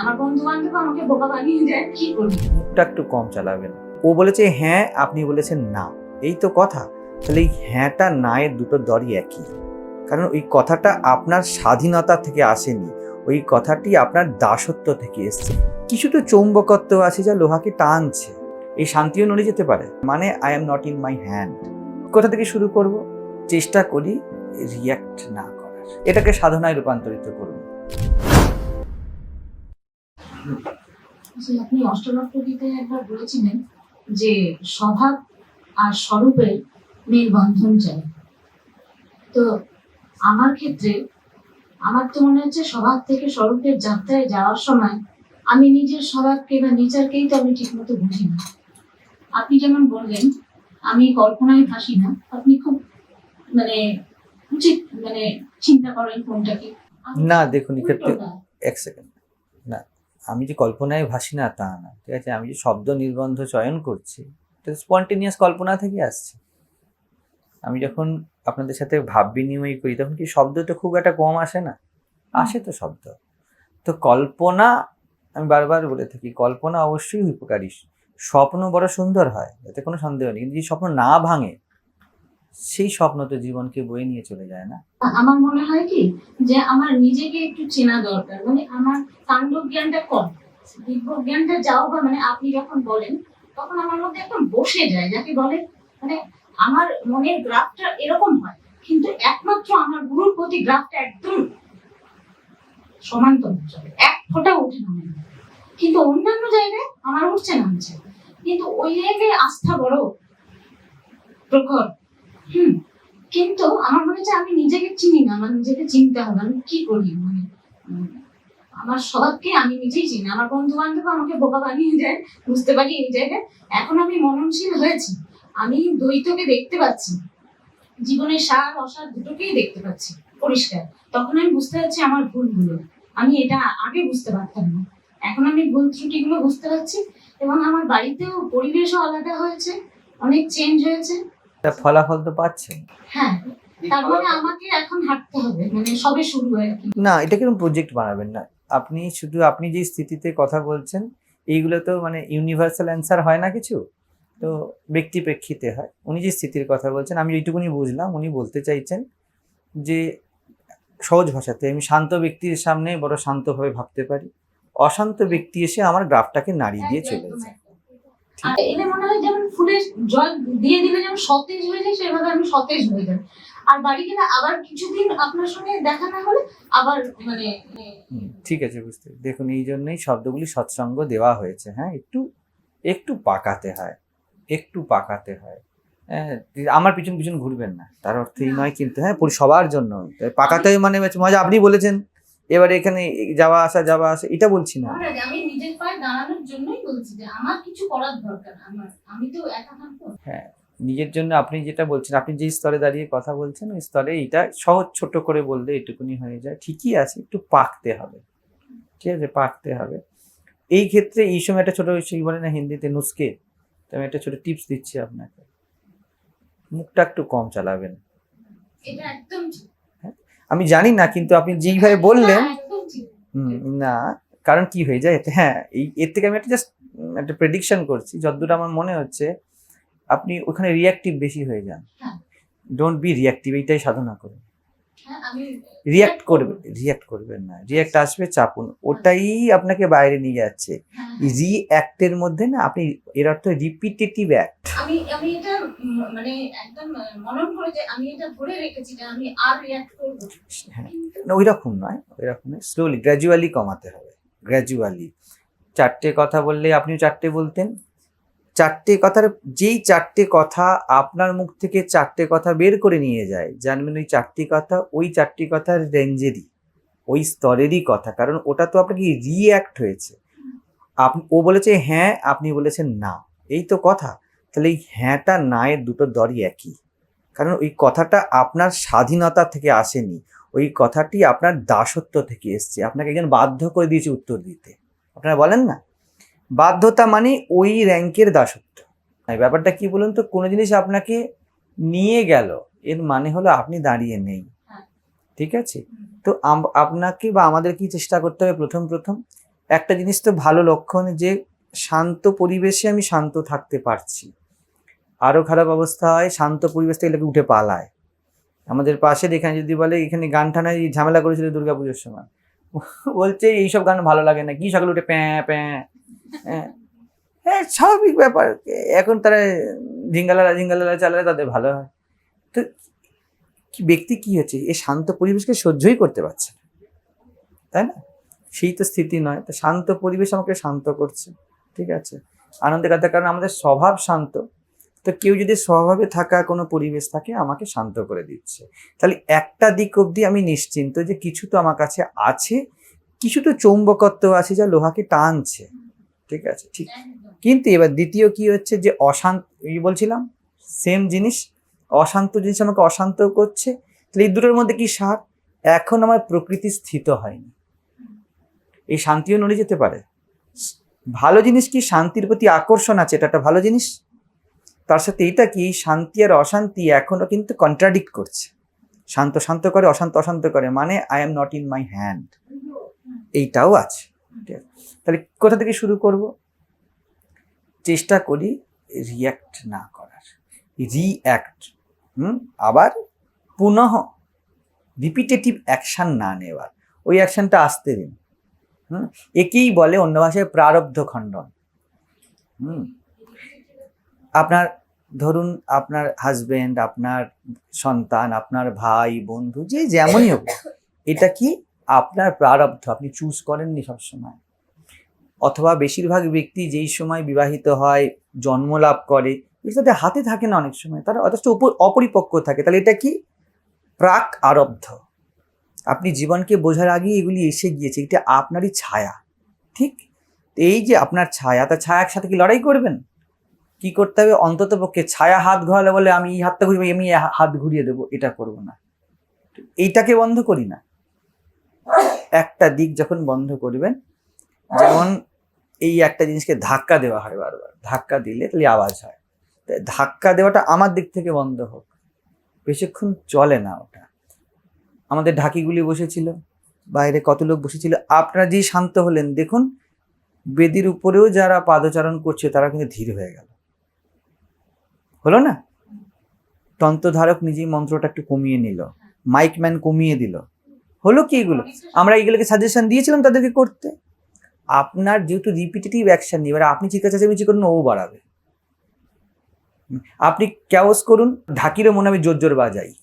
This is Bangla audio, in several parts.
আমার বন্ধু বান্ধব আমাকে বোকা বানিয়ে দেয়, কি করি মুখটা একটু কম চালাবেন ও বলেছে হ্যাঁ আপনি বলেছেন না। এই তো কথা। তাহলে এই হ্যাঁটা না এর দুটো দরই একই। কারণ ওই কথাটা আপনার স্বাধীনতা থেকে আসেনি। ওই কথাটি আপনার দাসত্ব থেকে এসছে। কিছু তো চৌম্বকত্ব আছে যা লোহাকে টানছে। এই শান্তিও নড়ে যেতে পারে। মানে I am not in my hand কোথা থেকে শুরু করব? চেষ্টা করি রিয়াক্ট না করার। এটাকে সাধনায় রূপান্তরিত করুন যে আপনি অষ্টলক্ষীতে একবার বলেছিলেন যে স্বভাব আর স্বরূপের মেলবন্ধন চাই। তো আমার ক্ষেত্রে আমার তো মনে হচ্ছে স্বভাব থেকে স্বরূপের যাত্রায় যাওয়ার সময় আমি নিজের স্বভাবকে বা নেচারকেই তো আমি ঠিকমতো বুঝি না। আপনি যেমন বললেন আমি কল্পনায় ভাসি না। আপনি খুব মানে উচিত মানে চিন্তা করেন কোনটাকে। না দেখুন এক্ষেত্রে এক সেকেন্ড আমি যে কল্পনায় ভাসি না তা না ঠিক আছে? আমি যে শব্দ নির্বন্ধ চয়ন করছি এটা স্পন্টেনিয়াস কল্পনা থেকে আসছে। আমি যখন আপনাদের সাথে ভাব বিনিময় করি তখন কি শব্দ তো খুব একটা কম আসে না? আসে তো শব্দ। তো কল্পনা আমি বারবার বলে থাকি কল্পনা অবশ্যই উপকারী। স্বপ্ন বড় সুন্দর হয় এতে কোনো সন্দেহ নেই কিন্তু যে স্বপ্ন না ভাঙে সেই স্বপ্ন তো জীবনকে বয়ে নিয়ে চলে যায় না? আমার মনে হয় কি, যে আমার নিজেকে একটু চেনা দরকার। মানে আমার কাণ্ড জ্ঞানটা কম। দিব্য জ্ঞানটা যাও বা মানে আপনি যখন বলেন, তখন আমার মধ্যে একদম বসে যায়, যাকে বলে মানে আমার মনের গ্রাফটা এরকম হয়। কিন্তু একমাত্র আমার গুরুর প্রতি গ্রাফটা একদম সমান্তর চলে। এক ফোঁটা উঠে না। কিন্তু অন্যান্য জায়গায় আমার উঠছে নামছে কিন্তু ওই জায়গায় আস্থা বড়। প্রখর। কিন্তু আমার মনে হচ্ছে আমি নিজেকে চিনি না, আমার নিজেকে চিনতে হবে, আমি কি করি? মানে আমার স্বভাবকে আমি নিজেই চিনি, আমার বন্ধু বান্ধব আমাকে বোকা বানিয়ে দেয়, বুঝতে পারি এই জায়গায়। এখন আমি মননশীল হয়েছি, আমি দ্বৈতকে দেখতে পাচ্ছি, জীবনের সার অসার দুটোকেই দেখতে পাচ্ছি, পরিষ্কার। তখন আমি বুঝতে পারছি আমার ভুলগুলো, আমি এটা আগে বুঝতে পারতাম না। এখন আমি ভুল ত্রুটিগুলো বুঝতে পারছি এবং আমার বাড়িতেও পরিবেশও আলাদা হয়েছে, অনেক চেঞ্জ হয়েছে। তা ফলাফল তো পাচ্ছেন। হ্যাঁ তার মানে আমাকে এখন হাঁটতে হবে মানে সবে শুরু আর কি। না এটা কীরকম প্রজেক্ট বানাবেন না। আপনি শুধু আপনি যে স্থিতিতে কথা বলছেন এইগুলো তো মানে ইউনিভার্সাল অ্যান্সার হয় না কিছু। তো ব্যক্তি প্রেক্ষিতে হয়। উনি যে স্থিতির কথা বলছেন আমি এইটুকুনি বুঝলাম উনি বলতে চাইছেন যে সহজ ভাষাতে আমি শান্ত ব্যক্তির সামনে বড় শান্তভাবে ভাবতে পারি। অশান্ত ব্যক্তি এসে আমার গ্রাফটাকে নাড়িয়ে দিয়ে চলে যায়। এলে মনে হয় যেমন ফুলের জল দিয়ে দিলে যেমন সতেজ হয়ে যায় সেভাবে আমি সতেজ হয়ে যাই। আর বাড়ি গেলে আবার কিছুদিন আপনার সঙ্গে দেখা না হলে আবার মানে ঠিক আছে বুঝতে দেখুন এই জন্যই শব্দগুলি সৎসঙ্গ দেওয়া হয়েছে। হ্যাঁ একটু একটু পাকাতে হয় একটু পাকাতে হয়। হ্যাঁ আমার পিছন পিছন ঘুরবেন না। তার অর্থ এই নয় কিন্তু হ্যাঁ সবার জন্য পাকাতে মানে মজা আপনি বলেছেন। এবারে এখানে যাওয়া আসা যাওয়া আসা এটা বলছি না। আমি নিজের পায়ে দাঁড়ানোর জন্যই বলছি যে আমার কিছু করার দরকার আমার আমি তো একা থাকব। হ্যাঁ নিজের জন্য আপনি যেটা বলছেন আপনি যে স্তরে দাঁড়িয়ে কথা বলছেন ওই স্তরে এইটা সহজ ছোট করে বললে এটুকুনি হয়ে যায়। ঠিকই আছে একটু পাকতে হবে। ঠিক আছে পাকতে হবে। এই ক্ষেত্রে এই সময় একটা ছোট সেই বলে না হিন্দিতে নুস্কে তো আমি একটা ছোট টিপস দিচ্ছি আপনাকে। মুখটা একটু কম চালাবেন। এটা একদম ঠিক। আমি জানি না কিন্তু আপনি যেইভাবে বললেন না, কারণ কি হয়ে যায় এতে হ্যাঁ এই এর থেকে আমি একটা জাস্ট একটা প্রেডিকশন করছি যতদূর আমার মনে হচ্ছে আপনি ওখানে রিয়াক্টিভ বেশি হয়ে যান। ডোন্ট বি রিয়াক্টিভ এইটাই সাধনা করুন। রিয়াক্ট করবেন রিয়াক্ট করবেন না। রিয়াক্ট আসবে চাপুন। ওটাই আপনাকে বাইরে নিয়ে যাচ্ছে। হ্যাঁ, রিঅ্যাক্টের মধ্যে না আপনি এর অর্থ রিপিটেটিভ অ্যাক্ট আমি আমি এটা মানে একদম মনন করে যে আমি এটা ধরে রেখেছি যে আমি আর রিয়াক্ট করব হ্যাঁ। না ওই রকম নয় ওই রকম স্লোলি গ্র্যাজুয়ালি কমাতে হবে। গ্র্যাজুয়ালি চারটে কথা বললে আপনিও চারটে বলতেন। চারটে কথার, যেই চারটে কথা আপনার মুখ থেকে চারটে কথা বের করে নিয়ে যায়, জানবেন ওই চারটি কথা ওই চারটি কথার রেঞ্জেরই, ওই স্তরেরই কথা। কারণ ওটা তো আপনাকে রিঅ্যাক্ট হয়েছে। আপনি ও বলেছে হ্যাঁ আপনি বলেছেন না। এই তো কথা। তাহলে এই হ্যাঁটা না এর দুটো দরই একই। কারণ ওই কথাটা আপনার স্বাধীনতা থেকে আসেনি। ওই কথাটি আপনার দাসত্ব থেকে এসছে। আপনাকে একজন বাধ্য করে দিয়েছে উত্তর দিতে। আপনারা বলেন না? বাধ্যতা মানে ওই র্যাঙ্কের দাসত্ব। এই ব্যাপারটা কি বলুন তো? কোনো জিনিস আপনাকে নিয়ে গেল এর মানে হলো আপনি দাঁড়িয়ে নেই। হ্যাঁ। ঠিক আছে? তো আপনাকে বা আমাদের কি চেষ্টা করতে হবে প্রথম প্রথম? একটা জিনিস তো ভালো লক্ষণ যে শান্ত পরিবেশে আমি শান্ত থাকতে পারছি। আরও খারাপ অবস্থা হয় শান্ত পরিবেশ থেকে লোকে উঠে পালায়। আমাদের পাশে এখানে যদি বলে এখানে গান টানা এই ঝামেলা করেছিল দুর্গাপুজোর সময়। বলছে এইসব গান ভালো লাগে না। কি সকালে উঠে প্যাঁ প্যাঁ হ্যাঁ। হ্যাঁ স্বাভাবিক ব্যাপার। এখন তারা ঝিঙ্গালালা ঝিঙ্গালালা চালালে তাদের ভালো হয়। তো কি, ব্যক্তি কি হচ্ছে? এই শান্ত পরিবেশকে সহ্যই করতে পারছে না। তাই না? সেই তো স্থিতি নয়। তো শান্ত পরিবেশ আমাকে শান্ত করছে। ঠিক আছে? আনন্দের কথা কারণ আমাদের স্বভাব শান্ত। তো কেউ যদি স্বভাবে থাকা কোনো পরিবেশ থাকে, আমাকে শান্ত করে দিচ্ছে। তাহলে একটা দিক অবধি আমি নিশ্চিন্ত যে কিছু তো আমার কাছে আছে। কিছু তো চৌম্বকত্ব আছে যা লোহাকে টানছে। ঠিক আছে, ঠিক। কিন্তু এবার দ্বিতীয় কি হচ্ছে যে অশান্ত বলছিলাম সেম জিনিস, অশান্ত জিনিস আমাকে অশান্ত করছে। তাহলে এই দুটোর মধ্যে কি সার? এখন আমার প্রকৃতি স্থিত হয়নি। এই শান্তিও নড়ে যেতে পারে। ভালো জিনিস কি শান্তির প্রতি আকর্ষণ আছে? এটা একটা ভালো জিনিস। তার সাথে এটা কি শান্তি আর অশান্তি এখনও কিন্তু কন্ট্রাডিক্ট করছে। শান্ত শান্ত করে, অশান্ত অশান্ত করে। মানে I am not in my hand এইটাও আছে? তাহলে কোথা থেকে শুরু করব? চেষ্টা করি রিয়্যাক্ট না করার। রিঅ্যাক্ট হুম? আবার পুনঃ রিপিটেটিভ অ্যাকশন না নেওয়ার। ওই অ্যাকশনটা আসতে দিন। হুম? একেই বলে অন্য ভাষায় প্রারব্ধ খণ্ডন। হুম? আপনার, ধরুন আপনার হাজবেন্ড আপনার সন্তান, আপনার ভাই, বন্ধু, যে যেমনই হোক, এটা কি আপনার প্রারব্ধ? আপনি চুজ করেননি সবসময়। অথবা বেশিরভাগ ব্যক্তি যেই সময় বিবাহিত হয় জন্ম লাভ করে তাদের হাতে থাকে না অনেক সময়। তারা অথচ অপ- অপরিপক্ক থাকে। তাহলে এটা কি? প্রাক আরব্ধ। আপনি জীবনকে বোঝার আগেই এগুলি এসে গিয়েছে। এটা আপনারই ছায়া। ঠিক? এই যে আপনার ছায়া তা ছায়ার সাথে কি লড়াই করবেন? কি করতে হবে? অন্তত পক্ষে ছায়া হাত ঘোরালে বলে, আমি এই হাতটা ঘুরিয়ে, আমি হাত ঘুরিয়ে দেবো। এটা করব না। এইটাকে বন্ধ করি না। একটা দিক যখন বন্ধ করবেন, যেমন এই একটা জিনিসকে ধাক্কা দেওয়া হয় বারবার। ধাক্কা দিলে তাহলে আওয়াজ হয়। তাই ধাক্কা দেওয়াটা আমার দিক থেকে বন্ধ হোক বেশিক্ষণ চলে না ওটা। আমাদের ঢাকিগুলি বসেছিল বাইরে কত লোক বসেছিল আপনারা যেই শান্ত হলেন দেখুন বেদির উপরেও যারা পাদচারণ করছে তারা কিন্তু ধীর হয়ে গেল। হলো না? তন্ত্রধারক নিজেই মন্ত্রটা একটু কমিয়ে নিল। মাইকম্যান কমিয়ে দিল। হলো কি এগুলো? আমরা এগুলোকে সাজেশন দিয়েছিলাম তাদেরকে করতে। আপনার যেহেতু রিপিটেটিভ অ্যাকশন নিয়ে এবার আপনি চিকা চাচামেচি করুন ও বাড়াবে। আপনি ক্যাওস করুন, ঢাকিরও মনে হবে জোর জোর বাজাই।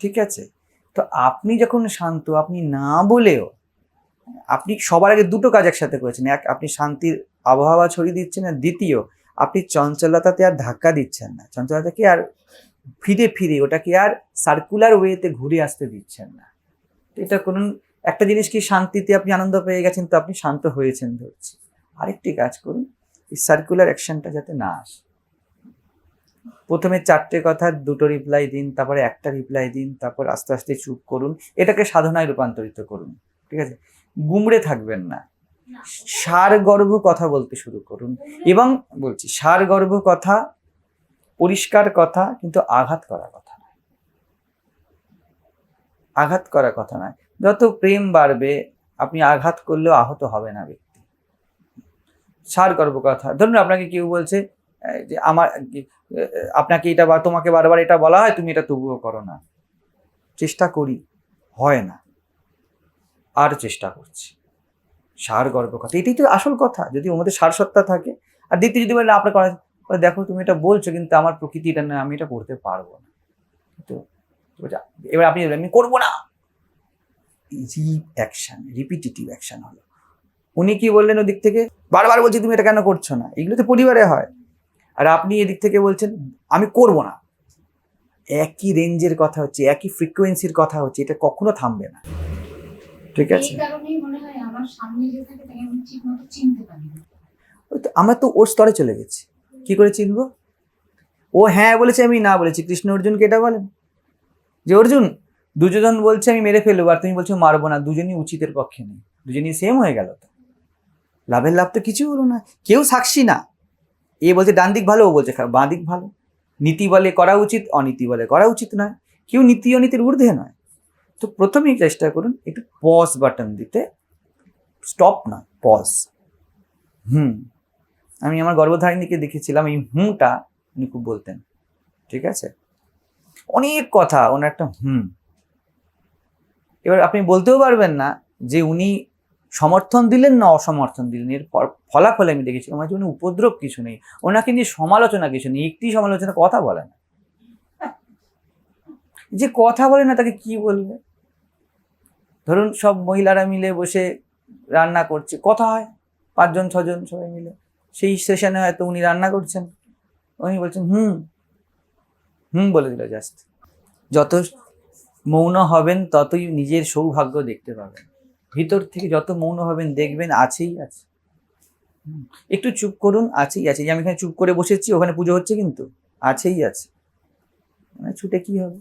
ঠিক আছে? তো আপনি যখন শান্ত, আপনি না বলেও, আপনি সবার আগে দুটো কাজ একসাথে করেছেন। এক, আপনি শান্তির আবহাওয়া ছড়িয়ে দিচ্ছেন, আর দ্বিতীয়, আপনি চঞ্চলতাতে আর ধাক্কা দিচ্ছেন না। চঞ্চলতাকে আর ফিরে ফিরে, ওটাকে আর সার্কুলার ওয়েতে ঘুরে আসতে দিচ্ছেন না। এটা কোন একটা জিনিস কি শান্তিতে আপনি আনন্দ পেয়ে গেছেন? তো আপনি শান্ত হয়েছেন ধরছি। আরেকটি কাজ করুন, এই সার্কুলার অ্যাকশনটা যাতে না আসে। প্রথমে চারটে কথা, দুটো রিপ্লাই দিন, তারপরে একটা রিপ্লাই দিন, তারপর আস্তে আস্তে চুপ করুন। এটাকে সাধনায় রূপান্তরিত করুন, ঠিক আছে? গুমড়ে থাকবেন না। সার গর্ভ কথা বলতে শুরু করুন। এবং বলছি, সার গর্ভ কথা, পরিষ্কার কথা, কিন্তু আঘাত করা কথা নয়। আঘাত করা কথা নয়। যত প্রেম বাড়বে, আপনি আঘাত করলেও আহত হবে না ব্যক্তি। সার গর্ভ কথা। ধরুন আপনাকে কেউ বলছে যে আমার আপনাকে এটা বা, তোমাকে বারবার এটা বলা হয়, তুমি এটা তবুও করো না। চেষ্টা করি, হয় না। আর চেষ্টা করছি। সার গর্ব কথা। এটাই তো আসল কথা। যদি ওর মধ্যে সার সত্তা থাকে, আর দ্বিতীয় যদি বলে আপনার করা দেখো তুমি এটা বলছো, কিন্তু আমার প্রকৃতি এটা না, আমি এটা করতে পারব না। তো এবার আপনি আমি করব না। রিপ অ্যাকশন রিপিটেটিভ অ্যাকশন হলো। উনি কি বললেন ওদিক থেকে? বারবার বলছি তুমি এটা কেন করছ না? এগুলো তো পরিবারে হয়। আর আপনি এদিক থেকে বলছেন আমি করব না। একই রেঞ্জের কথা হচ্ছে একই ফ্রিকোয়েন্সির কথা হচ্ছে এটা কখনো থামবে না। ঠিক আছে? আমরা তো ওর স্তরে চলে গেছি। কি করে চিনবো? ও হ্যাঁ বলেছে আমি না বলেছি। কৃষ্ণ অর্জুনকে এটা বলেন। যে অর্জুন দুজন বলছে, আমি মেরে ফেলব। আর তুমি বলছো, মারবো না। দুজনই উচিতের পক্ষে নেই। দুজনই সেম হয়ে গেল তো। লাভের লাভ তো কিছু হলো না। কেউ সাক্ষী না। এ বলছে, ডান দিক ভালো, ও বলছে বাঁ দিক ভালো। নীতি বলে করা উচিত, অনীতি বলে করা উচিত নয়। কেউ নীতি অনীতির ঊর্ধ্বে নয়। তো প্রথমেই চেষ্টা করুন, একটু পজ বাটন দিতে। স্টপ নয় পজ হুম। আমি আমার গর্ভধারিণীকে দেখেছিলাম, এই হুমটা উনি খুব বলতেন। ঠিক আছে? অনেক কথা, ওনার একটা হুম। এবার আপনি বলতেও পারবেন না যে উনি সমর্থন দিলেন না অসমর্থন দিলেন। এর ফল- ফলাফলে আমি দেখেছি। আমার জীবনে উপদ্রব কিছু নেই। ওনাকে নিয়ে সমালোচনা কিছু নেই। একটি সমালোচনা কথা বলে না। যে কথা বলে না, তাকে কি বলবে? ধরুন সব মহিলারা মিলে বসে রান্না করছে। কথা হয়। পাঁচজন, ছজন সবাই মিলে। সেই সেশনে হয়তো উনি রান্না করছেন। উনি বলছেন, হুম। হুম বলে দিল জাস্ট যত মৌন হবেন, ততই নিজের সৌভাগ্য দেখতে পাবেন। ভিতর থেকে যত মৌন হবেন, দেখবেন আছেই আছে। একটু চুপ করুন, আছেই আছে। যে আমি এখানে চুপ করে বসেছি, ওখানে পুজো হচ্ছে কিন্তু আছেই আছে। মানে ছুটে কি হবে?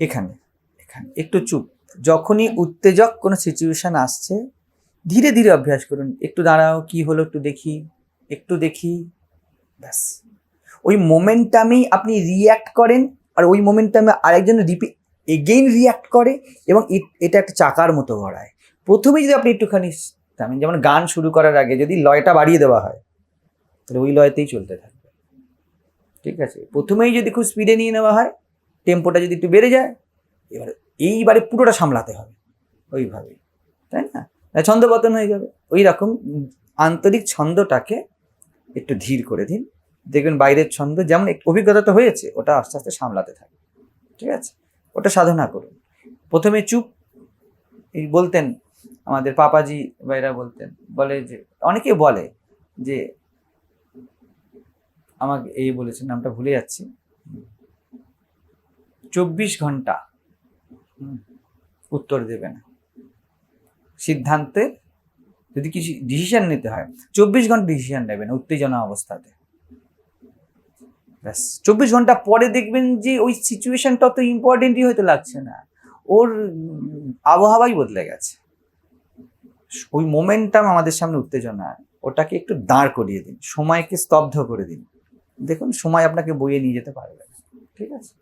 এখানে এখানে, একটু চুপ। যখনই উত্তেজক কোনো সিচুয়েশন আসছে, ধীরে ধীরে অভ্যাস করুন। একটু দাঁড়াও, কি হলো একটু দেখি একটু দেখি, ব্যাস। ওই মোমেন্টামেই আপনি রিয়্যাক্ট করেন আর ওই মোমেন্টামে আরেকজন রিপিট এগেইন রিয়্যাক্ট করে এবং এটা একটা চাকার মতো গড়ায়। প্রথমে যদি আপনি একটুখানি থামেন যেমন গান শুরু করার আগে যদি লয়টা বাড়িয়ে দেওয়া হয়, তাহলে ওই লয়তেই চলতে থাকবে। ঠিক আছে? প্রথমেই যদি খুব স্পিডে নিয়ে নেওয়া হয় টেম্পোটা যদি একটু বেড়ে যায়, এবারে এইবারে পুরোটা সামলাতে হবে। ওইভাবেই। তাই না? না ছন্দপতন হয়ে যাবে। ওই রকম আন্তরিক ছন্দটাকে একটু ধীর করে দিন। দেখবেন বাইরের ছন্দ, যেমন অভিজ্ঞতা তো হয়েছে, ওটা আস্তে আস্তে সামলাতে থাকে ঠিক আছে? ওটা সাধনা করুন। প্রথমে চুপ, এই বলতেন আমাদের পাপাজি এরা বলতেন, বলে যে অনেকে বলে যে, আমাকে এই বলেছে নামটা ভুলে যাচ্ছি। চব্বিশ ঘণ্টা উত্তর দেবে না। সিদ্ধান্তে যদি কিছু ডিসিশন নিতে হয়, চব্বিশ ঘণ্টা ডিসিশন নেবেন উত্তেজনা অবস্থাতে। ব্যাস, চব্বিশ ঘণ্টা পরে দেখবেন যে ওই সিচুয়েশনটা তো ইম্পর্টেন্টই হয়তো লাগছে না। ওর আবহাওয়াই বদলে গেছে। ওই মোমেন্টাম আমাদের সামনে উত্তেজনা। ওটাকে একটু দাঁড় করিয়ে দিন। সময়কে স্তব্ধ করে দিন। দেখুন, সময় আপনাকে বইয়ে নিয়ে যেতে পারবে ঠিক আছে?